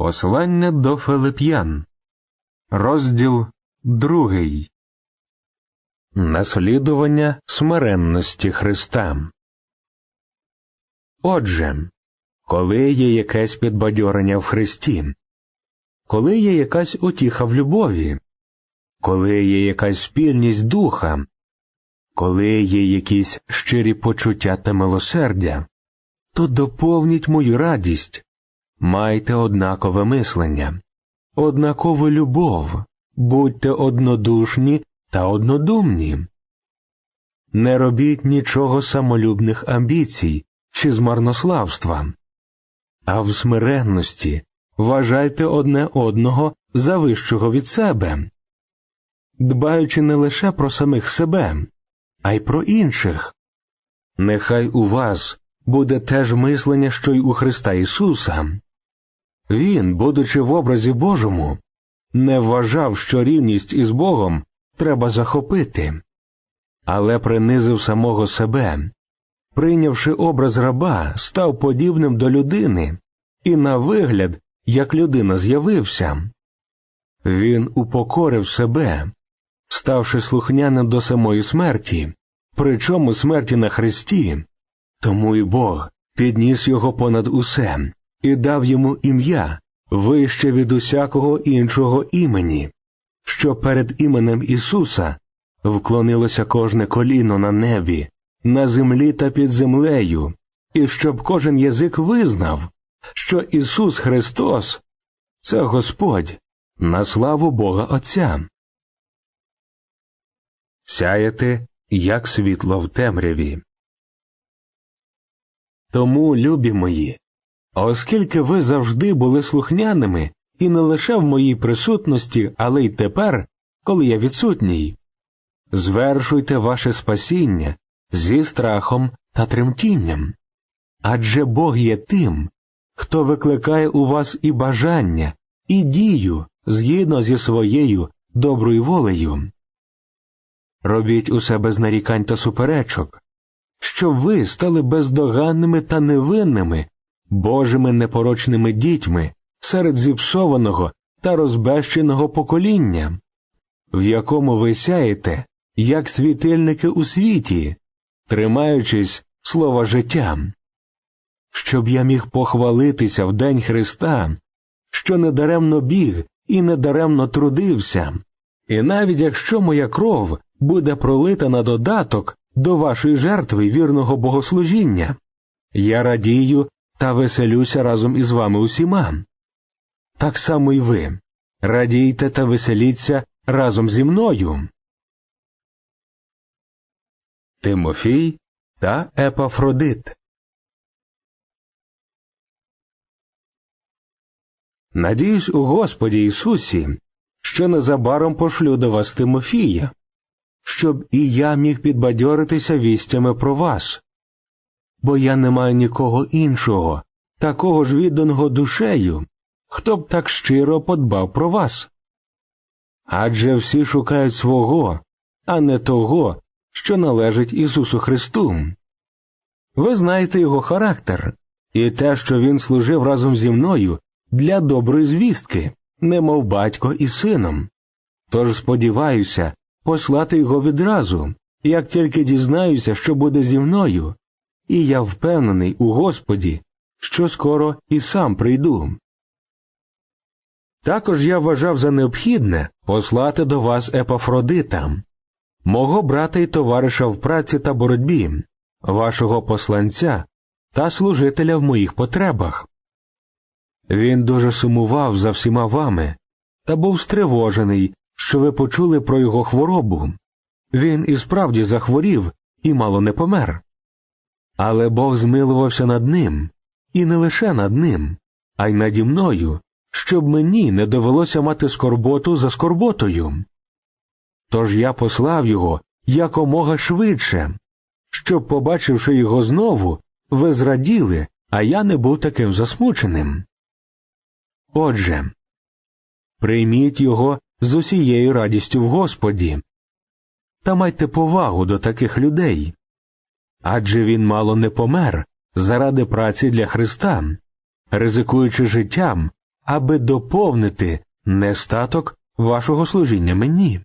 Послання до Филип'ян, розділ другий. Наслідування смиренності Христа. Отже, коли є якесь підбадьорення в Христі, коли є якась утіха в любові, коли є якась спільність духа, коли є якісь щирі почуття та милосердя, то доповніть мою радість. Майте однакове мислення, однакову любов, будьте однодушні та однодумні. Не робіть нічого самолюбних амбіцій чи змарнославства, а в смиренності вважайте одне одного за вищого від себе, дбаючи не лише про самих себе, а й про інших. Нехай у вас буде те ж мислення, що й у Христа Ісуса. Він, будучи в образі Божому, не вважав, що рівність із Богом треба захопити, але принизив самого себе, прийнявши образ раба, став подібним до людини, і на вигляд, як людина з'явився. Він упокорив себе, ставши слухняним до самої смерті, причому смерті на Христі, тому й Бог підніс його понад усе і дав йому ім'я вище від усякого іншого імені, що перед іменем Ісуса вклонилося кожне коліно на небі, на землі та під землею, і щоб кожен язик визнав, що Ісус Христос це Господь на славу Бога Отця. Сяєте, як світло в темряві. Тому, любі мої, оскільки ви завжди були слухняними і не лише в моїй присутності, але й тепер, коли я відсутній, звершуйте ваше спасіння зі страхом та тремтінням. Адже Бог є тим, хто викликає у вас і бажання, і дію згідно зі своєю доброю волею. Робіть усе без нарікань та суперечок, щоб ви стали бездоганними та невинними, Божими непорочними дітьми серед зіпсованого та розбещеного покоління, в якому ви сяєте, як світильники у світі, тримаючись слова життя, щоб я міг похвалитися в День Христа, що недаремно біг і недаремно трудився, і навіть якщо моя кров буде пролита на додаток до вашої жертви вірного богослужіння, я радію та веселюся разом із вами усіма. Так само й ви радійте та веселіться разом зі мною. Тимофій та Епафродит Надіюсь у Господі Ісусі, що незабаром пошлю до вас Тимофія, щоб і я міг підбадьоритися вістями про вас, бо я не маю нікого іншого, такого ж відданого душею, хто б так щиро подбав про вас. Адже всі шукають свого, а не того, що належить Ісусу Христу. Ви знаєте його характер і те, що він служив разом зі мною для доброї звістки, немов батько і сином. Тож сподіваюся послати його відразу, як тільки дізнаюся, що буде зі мною, і я впевнений у Господі, що скоро і сам прийду. Також я вважав за необхідне послати до вас Епафродита, мого брата й товариша в праці та боротьбі, вашого посланця та служителя в моїх потребах. Він дуже сумував за всіма вами та був стривожений, що ви почули про його хворобу. Він і справді захворів і мало не помер. Але Бог змилувався над ним, і не лише над ним, а й наді мною, щоб мені не довелося мати скорботу за скорботою. Тож я послав його якомога швидше, щоб, побачивши його знову, ви зраділи, а я не був таким засмученим. Отже, прийміть його з усією радістю в Господі та майте повагу до таких людей адже він мало не помер заради праці для Христа, ризикуючи життям, аби доповнити нестаток вашого служіння мені.